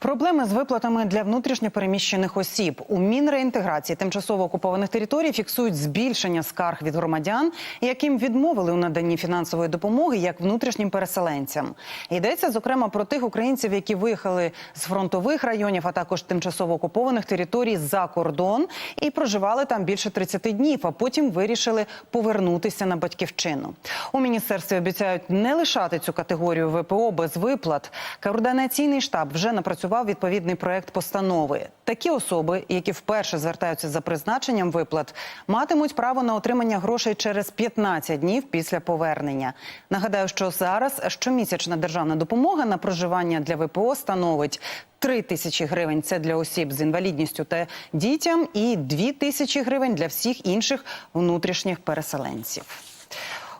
Проблеми з виплатами для внутрішньопереміщених осіб у Мінреінтеграції тимчасово окупованих територій фіксують збільшення скарг від громадян, яким відмовили у наданні фінансової допомоги як внутрішнім переселенцям. Йдеться зокрема про тих українців, які виїхали з фронтових районів, а також тимчасово окупованих територій за кордон і проживали там більше 30 днів, а потім вирішили повернутися на батьківщину. У міністерстві обіцяють не лишати цю категорію ВПО без виплат. Координаційний штаб вже напрацював відповідний проект постанови. Такі особи, які вперше звертаються за призначенням виплат, матимуть право на отримання грошей через 15 днів після повернення. Нагадаю, що зараз щомісячна державна допомога на проживання для ВПО становить 3 тисячі гривень. Це для осіб з інвалідністю та дітям, і 2 тисячі гривень для всіх інших внутрішніх переселенців.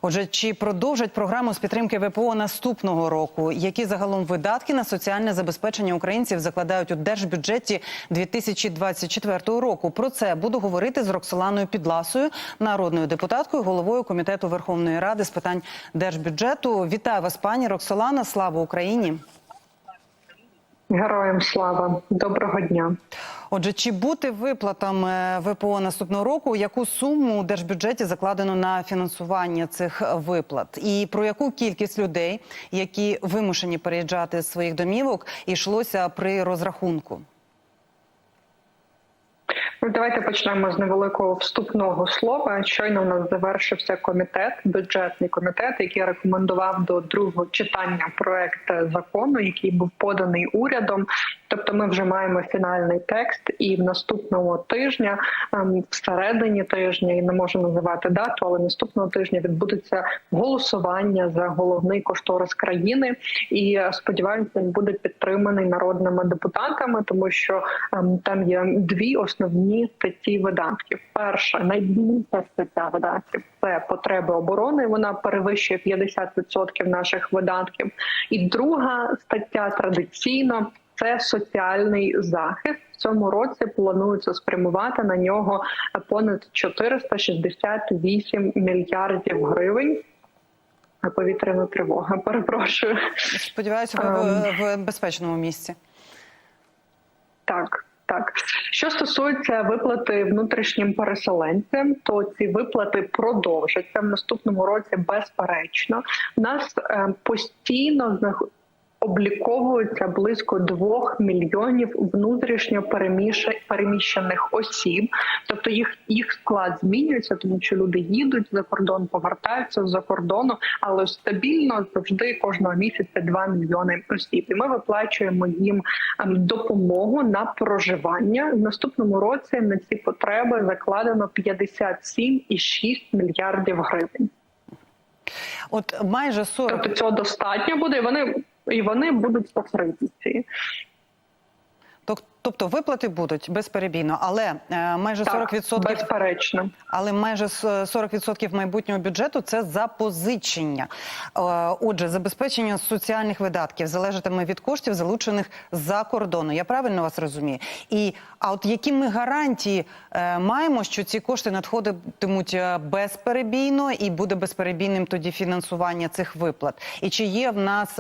Отже, чи продовжать програму з підтримки ВПО наступного року? Які загалом видатки на соціальне забезпечення українців закладають у держбюджеті 2024 року? Про це буду говорити з Роксоланою Підласою, народною депутаткою, головою комітету Верховної Ради з питань держбюджету. Вітаю вас, пані Роксолана. Слава Україні! Героям слава, доброго дня. Отже, чи бути виплатам ВПО наступного року? Яку суму у держбюджеті закладено на фінансування цих виплат? І про яку кількість людей, які вимушені переїжджати з своїх домівок, йшлося при розрахунку? Давайте почнемо з невеликого вступного слова. Щойно у нас завершився комітет, бюджетний комітет, який рекомендував до другого читання проект закону, який був поданий урядом. Тобто, ми вже маємо фінальний текст, і в наступного тижня, ем, всередині тижня, і не можу називати дату, але наступного тижня відбудеться голосування за головний кошторис країни. І е, сподіваюся, він буде підтриманий народними депутатами, тому що ем, там є дві основні статті видатків. Перша найбільша стаття видатків це потреби оборони. Вона перевищує 50% наших видатків. І друга стаття традиційно це соціальний захист. В цьому році планується спрямувати на нього понад 468 мільярдів гривень. Повітряна тривога. Перепрошую. Сподіваюся, ви в, в безпечному місці. Так. Так, що стосується виплати внутрішнім переселенцям, то ці виплати продовжаться в наступному році. Безперечно, У нас е, постійно обліковується близько двох мільйонів внутрішньо переміщених осіб, тобто їх їх склад змінюється, тому що люди їдуть за кордон, повертаються за кордону, але стабільно завжди кожного місяця 2 мільйони осіб. І ми виплачуємо їм ем, допомогу на проживання в наступному році. На ці потреби закладено 57,6 мільярдів гривень. От майже 40... Тобто цього достатньо буде. і Вони і вони будуть покриті. Тобто виплати будуть безперебійно, але е, майже так, 40%, безперечно. але майже 40% майбутнього бюджету це запозичення. Е, отже, забезпечення соціальних видатків залежатиме від коштів, залучених за кордону. Я правильно вас розумію? І а от які ми гарантії е, маємо, що ці кошти надходитимуть безперебійно і буде безперебійним тоді фінансування цих виплат? І чи є в нас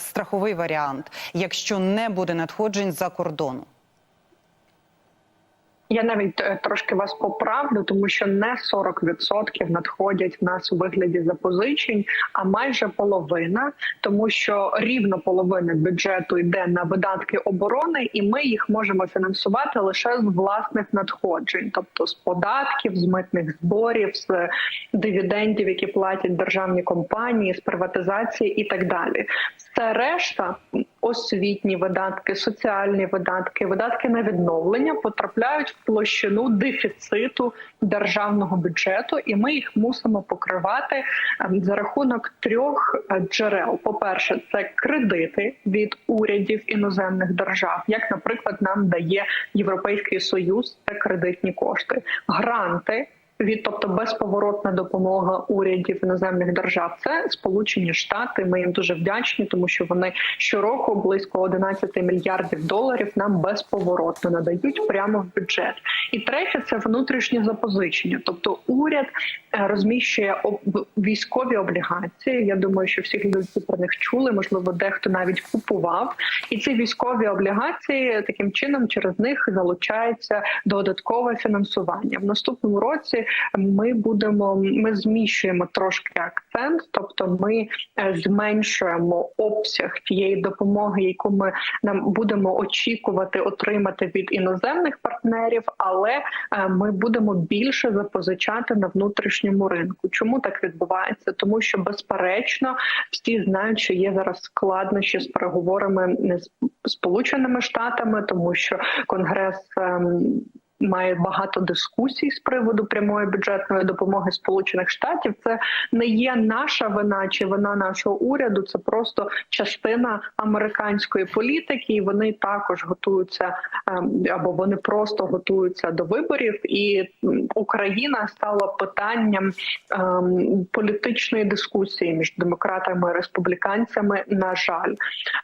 страховий варіант, якщо не буде надходжень за кордону? Я навіть е, трошки вас поправлю, тому що не 40% надходять в нас у вигляді запозичень, а майже половина, тому що рівно половина бюджету йде на видатки оборони, і ми їх можемо фінансувати лише з власних надходжень, тобто з податків, з митних зборів, з дивідендів, які платять державні компанії, з приватизації і так далі. Це решта освітні видатки, соціальні видатки, видатки на відновлення потрапляють в площину дефіциту державного бюджету, і ми їх мусимо покривати ем, за рахунок трьох е, джерел: по перше, це кредити від урядів іноземних держав, як, наприклад, нам дає Європейський Союз, це кредитні кошти, гранти від тобто безповоротна допомога урядів іноземних держав. Це Сполучені Штати. Ми їм дуже вдячні, тому що вони щороку близько 11 мільярдів доларів нам безповоротно надають прямо в бюджет. І третє це внутрішнє запозичення. Тобто уряд е, розміщує військові облігації. Я думаю, що всі люди про них чули. Можливо, дехто навіть купував. І ці військові облігації таким чином через них залучається додаткове фінансування. В наступному році ми будемо ми зміщуємо трошки акцент, тобто ми е, зменшуємо обсяг тієї допомоги, яку ми нам будемо очікувати отримати від іноземних партнерів, але е, ми будемо більше запозичати на внутрішньому ринку. Чому так відбувається? Тому що безперечно всі знають, що є зараз складнощі з переговорами не з сполученими штатами, тому що конгрес. Має багато дискусій з приводу прямої бюджетної допомоги Сполучених Штатів. Це не є наша вина чи вина нашого уряду. Це просто частина американської політики. І вони також готуються ем, або вони просто готуються до виборів. І Україна стала питанням ем, політичної дискусії між демократами і республіканцями. На жаль,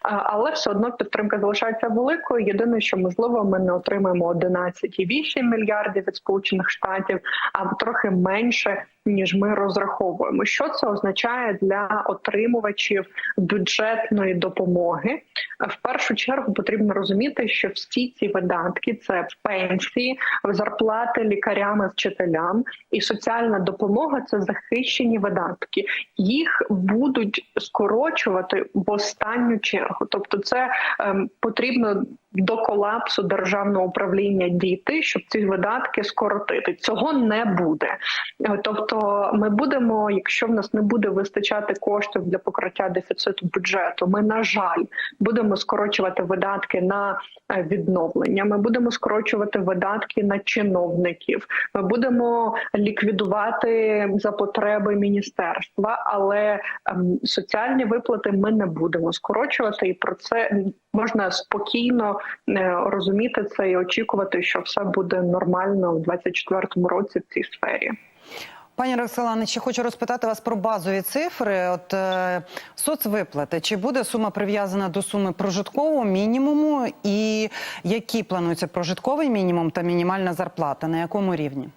але все одно підтримка залишається великою. Єдине, що можливо, ми не отримаємо 11,8 мільярдів від сполучених штатів, а трохи менше. Ніж ми розраховуємо, що це означає для отримувачів бюджетної допомоги. В першу чергу потрібно розуміти, що всі ці видатки це пенсії, зарплати лікарям і вчителям і соціальна допомога це захищені видатки. Їх будуть скорочувати в останню чергу. Тобто, це ем, потрібно до колапсу державного управління дійти, щоб ці видатки скоротити. Цього не буде. Е, Тобто, ми будемо, якщо в нас не буде вистачати коштів для покриття дефіциту бюджету, ми на жаль будемо скорочувати видатки на е, відновлення. Ми будемо скорочувати видатки на чиновників. Ми будемо ліквідувати за потреби міністерства, але ем, соціальні виплати ми не будемо скорочувати, і про це можна спокійно е, розуміти це і очікувати, що все буде нормально у 2024 році в цій сфері. Пані Роксолане, ще хочу розпитати вас про базові цифри. От е, соцвиплати. Чи буде сума прив'язана до суми прожиткового мінімуму? І які плануються прожитковий мінімум та мінімальна зарплата? На якому рівні?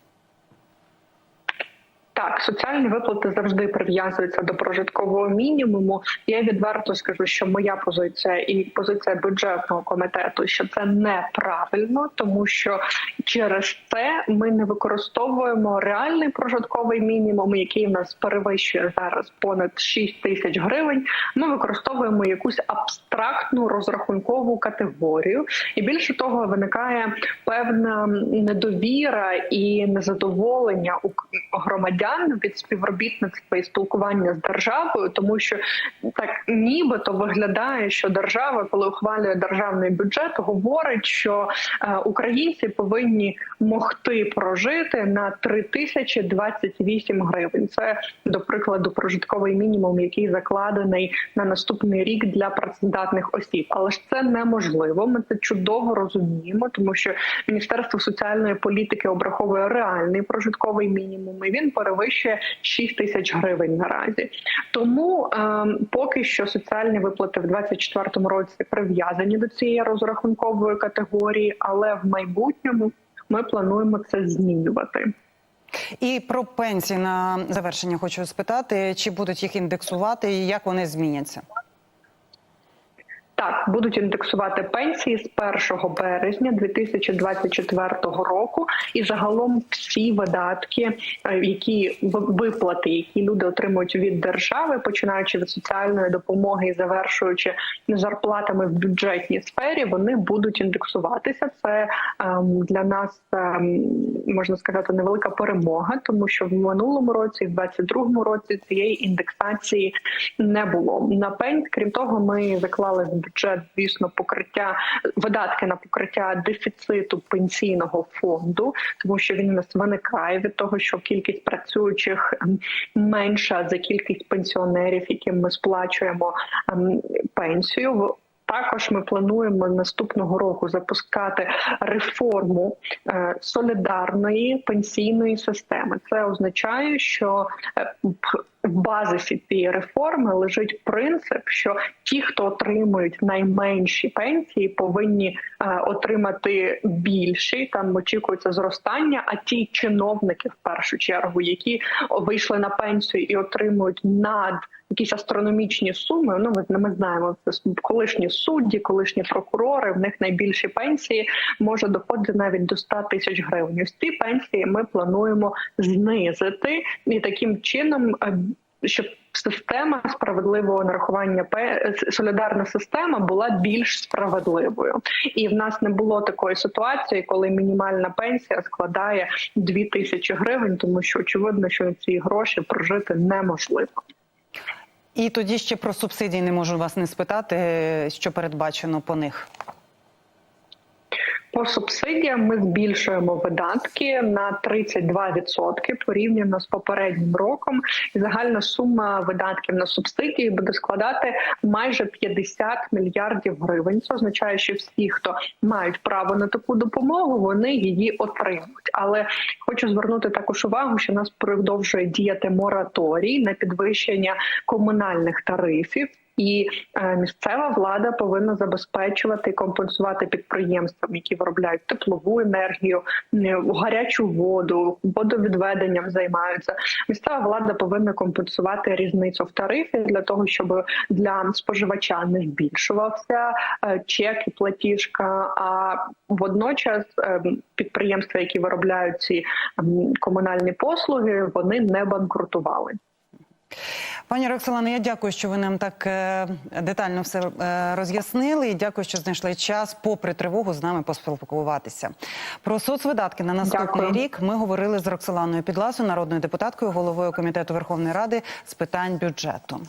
Так, соціальні виплати завжди прив'язуються до прожиткового мінімуму. Я відверто скажу, що моя позиція і позиція бюджетного комітету, що це неправильно, тому що через це ми не використовуємо реальний прожитковий мінімум, який в нас перевищує зараз понад 6 тисяч гривень. Ми використовуємо якусь абстрактну розрахункову категорію, і більше того, виникає певна недовіра і незадоволення у громадян від співробітництва і спілкування з державою, тому що так нібито виглядає, що держава, коли ухвалює державний бюджет, говорить, що е, українці повинні могти прожити на 3028 гривень. Це до прикладу прожитковий мінімум, який закладений на наступний рік для працездатних осіб. Але ж це неможливо. Ми це чудово розуміємо, тому що Міністерство соціальної політики обраховує реальний прожитковий мінімум. і Він перевищує 6 тисяч гривень наразі. Тому ем, поки що соціальні виплати в 2024 році прив'язані до цієї розрахункової категорії, але в майбутньому ми плануємо це змінювати. І про пенсії на завершення хочу спитати, чи будуть їх індексувати і як вони зміняться? Так, будуть індексувати пенсії з 1 березня 2024 року, і загалом всі видатки, е, які виплати, які люди отримують від держави, починаючи від соціальної допомоги і завершуючи зарплатами в бюджетній сфері, вони будуть індексуватися. Це ем, для нас ем, можна сказати невелика перемога, тому що в минулому році, в 2022 році, цієї індексації не було. На пень, крім того, ми заклали бюджет, звісно, покриття видатки на покриття дефіциту пенсійного фонду, тому що він у нас виникає від того, що кількість працюючих ем, менша за кількість пенсіонерів, яким ми сплачуємо ем, пенсію. Також ми плануємо наступного року запускати реформу е, солідарної пенсійної системи. Це означає, що е, в базисі цієї реформи лежить принцип, що ті, хто отримують найменші пенсії, повинні е, отримати більші. Там очікується зростання. А ті чиновники, в першу чергу, які вийшли на пенсію і отримують над якісь астрономічні суми. Ну ми, ми знаємо, це колишні судді, колишні прокурори. В них найбільші пенсії може доходити навіть до 100 тисяч гривень. Ось ці пенсії ми плануємо знизити і таким чином. Щоб система справедливого нарахування солідарна система була більш справедливою, і в нас не було такої ситуації, коли мінімальна пенсія складає 2 тисячі гривень, тому що очевидно, що ці гроші прожити неможливо. І тоді ще про субсидії не можу вас не спитати, е, що передбачено по них. По субсидіям ми збільшуємо видатки на 32% порівняно з попереднім роком. І загальна сума видатків на субсидії буде складати майже 50 мільярдів гривень. Це означає, що всі, хто мають право на таку допомогу, вони її отримують. Але хочу звернути також увагу, що нас продовжує діяти мораторій на підвищення комунальних тарифів. І е, місцева влада повинна забезпечувати і компенсувати підприємствам, які виробляють теплову енергію, е, гарячу воду, водовідведенням займаються. Місцева влада повинна компенсувати різницю в тарифі для того, щоб для споживача не збільшувався е, чек і платіжка. А водночас підприємства, які виробляють ці комунальні послуги, вони не банкрутували. Пані Роксолана, я дякую, що ви нам так е, детально все е, роз'яснили. І дякую, що знайшли час, попри тривогу, з нами поспілкуватися. Про соцвидатки на наступний Дякую. рік ми говорили з Роксоланою Підласою, народною депутаткою, головою комітету Верховної Ради з питань бюджету.